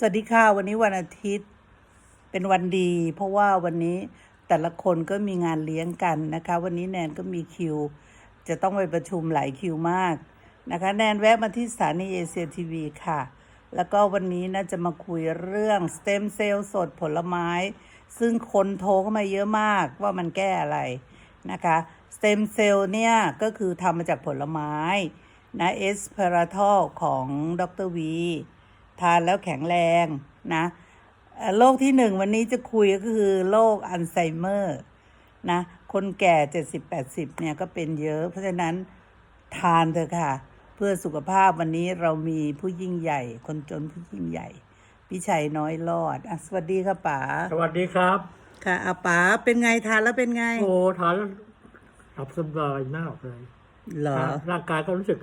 สวัสดีค่ะ วันนี้วันอาทิตย์เป็นวันดี เพราะว่าวันนี้แต่ละคนก็มีงานเลี้ยงกันนะคะ วันนี้แนนก็มีคิว จะต้องไปประชุมหลายคิวมากนะคะ แนนแวะมาที่สถานีเอเชียทีวีค่ะ แล้วก็วันนี้น่าจะมาคุยเรื่องสเต็มเซลล์สดผลไม้ ซึ่งคนโทรเข้ามาเยอะมากว่ามันแก้อะไรนะคะสเต็มเซลล์เนี่ยก็คือทำมาจากผลไม้นะเอสเพราทอลของดรวี ทานแล้วแข็งแรงนะเอ่อโรคที่หนึ่งวันนี้จะคุยก็คือโรคอัลไซเมอร์นะคนแก่เจ็ดสิบแปดสิบเนี่ยก็เป็นเยอะ เพราะฉะนั้นทานเถอะค่ะ เพื่อสุขภาพวันนี้เรามีผู้ยิ่งใหญ่ คนจนผู้ยิ่งใหญ่ พี่ชัยน้อยรอดอะสวัสดีค่ะป๋าสวัสดีครับ ค่ะอาป๋าเป็นไงทานแล้วเป็นไง โอ้ทานแล้วหลับสบายมากเลยเหรอร่างกายก็รู้สึก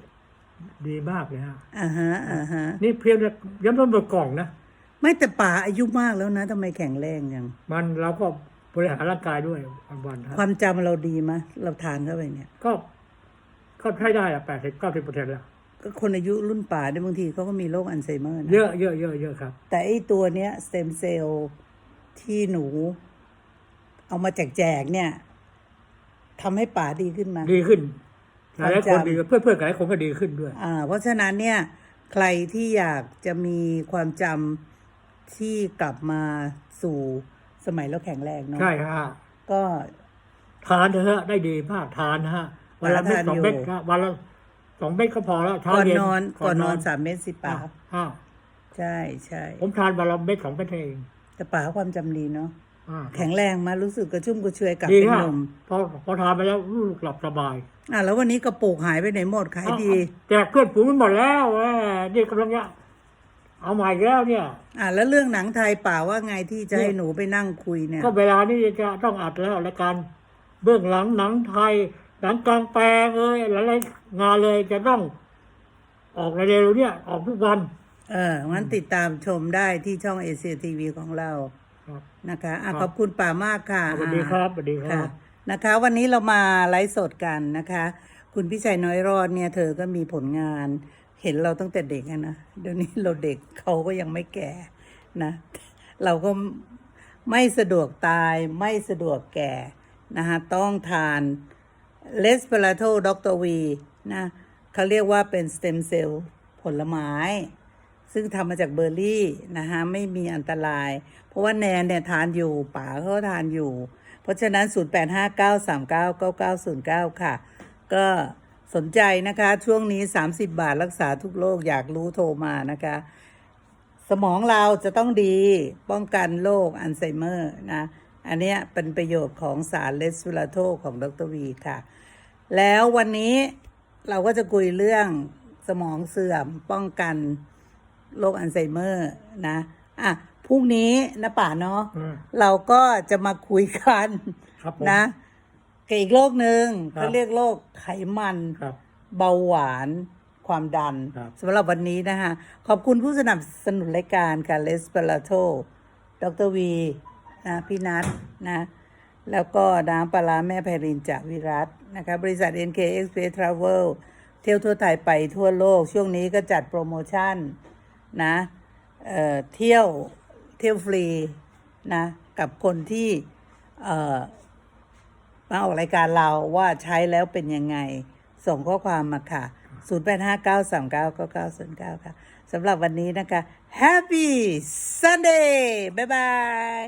ดีมากเลยฮะอ่าฮะอ่าฮะนี่เพียงแต่ย้ำต้นเบอร์กล่องนะไม่แต่ป๋าอายุมากแล้วนะทำไมแข็งแรงยังมันเราก็บริหารร่างกายด้วยวันๆคควารับมจำเราดีมะเราทานเข้าไปเนี่ย ก็ก็ใช้ได้อะแปดสิบเก้าสิบเปอร์เซ็นต์แล้ว ก็คนอายุรุ่นป่าเนี่ยบางทีเขาก็มีโรคอัลไซเมอร์นะ เยอะเยอะเยอะเยอะครับ แต่ไอ้ตัวเนี้ยสเต็มเซลล์ที่หนู เอามาแจกๆเนี่ยทำให้ป่าดีขึ้นมา ดีขึ้น หความลายๆคนจำดีเพื่อนเพื่อนๆหลายคนก็ดีขึ้นด้วย อ่า เพราะฉะนั้นเนี่ย ใครที่อยากจะมีความจำที่กลับมาสู่สมัยเราแข็งแรงเนาะใช่ฮะก็ทานเถอะได้ดีมากทานนะฮะวันละเม็ดทานสองอยู่เม็ดนะวันละสองเม็ดก็พอแล้วเช้าก่อนเย็นนอนก่อนนอนสามเม็ดสิป่าอะอะใช่ใช่ผมทานวันละเม็ดสองเม็ดเองแต่ป่าความจำดีเนาะ อ่าแข็งแรงมารู้สึกกระชุ่มกระชวยกลับดีเป็นมากหนุ่มพอพอทานไปแล้วรู้สึกหลับสบายอะแล้ววันนี้กระปุกหายไปไหนหมดขายดี แจกเพื่อนฝูงมันหมดแล้วแหมนี่กำลังจะเอาใหม่อีกแล้วเนี่ย อะแล้วเรื่องหนังไทยป่าว่าไงที่จะให้หนูไปนั่งคุยเนี่ย ก็เวลานี้จะต้องอัดแล้วรายการเบื้องหลังหนังไทย หนังกลางแปลงเอ้ยหลายๆงานเลยจะต้อง ออกในเร็วๆเนี่ยออกทุกวัน เอองั้นติดตามชมได้ที่ช่องเอเชียทีวีของเราครับ นะคะอะครับขอบคุณป่ามากค่ะสวัสดีครับสวัสดีครัค่ะบนะคะ วันนี้เรามาไลฟ์สดกันนะคะ คุณพี่ชัยน้อยรอดเนี่ย เธอก็มีผลงาน เห็นเราตั้งแต่เด็กอะนะเดี๋ยวนี้เราเด็กเขาก็ยังไม่แก่นะ เราก็ไม่สะดวกตายไม่สะดวกแก่นะคะต้องทานเลสเปราโตดรวีนะเขาเรียกว่าเป็นสเต็มเซลล์ผลไม้ ซึ่งทำมาจากเบอร์รี่นะคะไม่มีอันตราย เพราะว่าแนนเนี่ยทานอยู่ป๋าเขาก็ทานอยู่ เพราะฉะนั้น 0859399909 ค่ะ ก็สนใจนะคะ ช่วงนี้ 30 บาทรักษาทุกโรคอยากรู้โทรมานะคะ สมองเราจะต้องดีป้องกันโรคอัลไซเมอร์นะอันเนี้ยเป็นประโยชน์ของสารเลสเวลาโทของดรวีค่ะ แล้ววันนี้เราก็จะคุยเรื่องสมองเสื่อมป้องกัน โรคอัลไซเมอร์นะอะพรุ่งนี้นะป่าเนาะอืม เราก็จะมาคุยกันครับผม นะกับอีกโรคหนึ่งครับ เขาเรียกโรคไขมัน ครับ เบาหวานความดันครับ สำหรับวันนี้นะคะ ขอบคุณผู้สนับสนุนรายการค่ะเลสเปราโตดรวีนะพี่นัทนะ แล้วก็น้ำปลาร้าแม่ไพรินจากวิรัตนะคะ บริษัท NK Express Travel เที่ยวทั่วไทยไปทั่วโลก ช่วงนี้ก็จัดโปรโมชั่น นะเเที่ยวเที่ยวฟรีนะกับคนที่มาออกรายการเราว่าใช้แล้วเป็นยังไง ส่งข้อความมาค่ะ 0859399909 ค่ะสำหรับวันนี้นะคะ Happy Sunday บ๊ายบาย